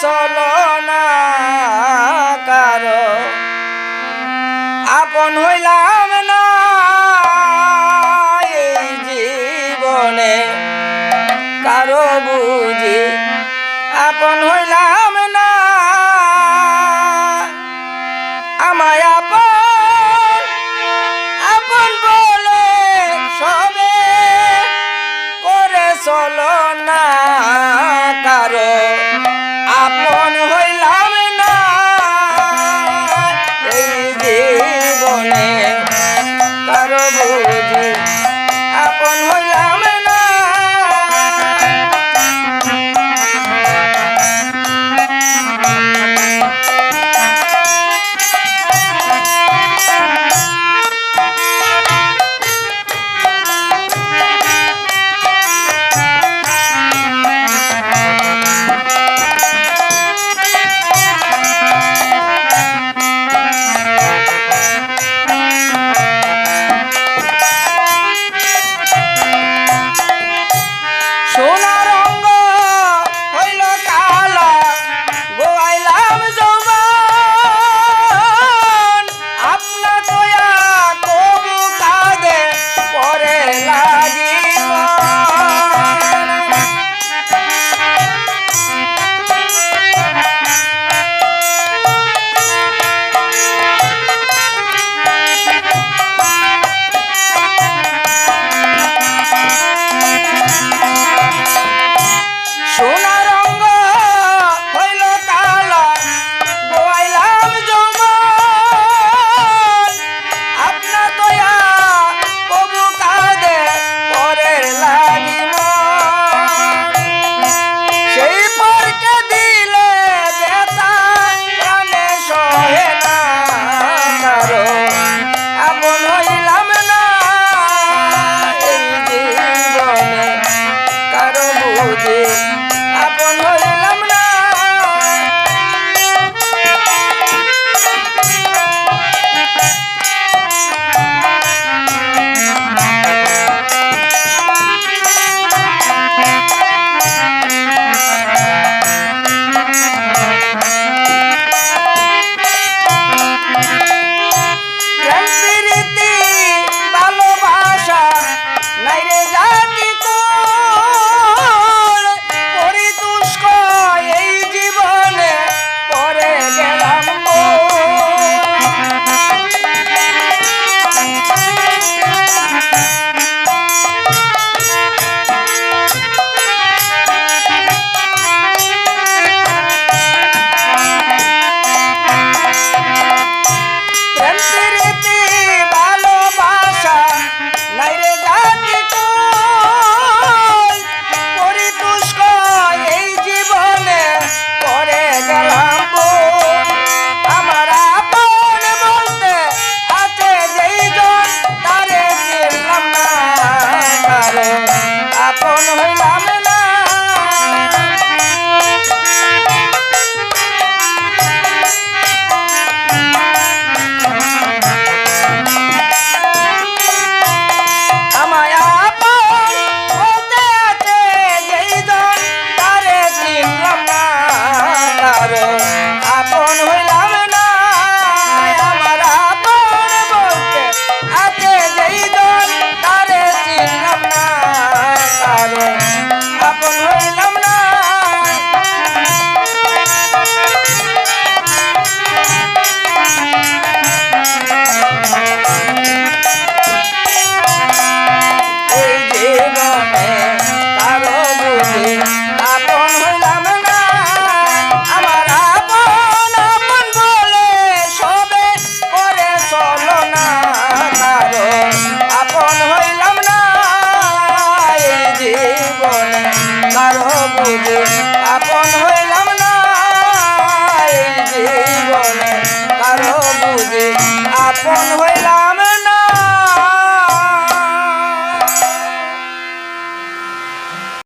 চলো না কারও। আপন হইলাম না এই জীবনে। কারও বুঝি আপন হইলাম না। আমায় আপন আপন বলে সবে করে চলো না কারও। sola? Yeah. 欢迎回来。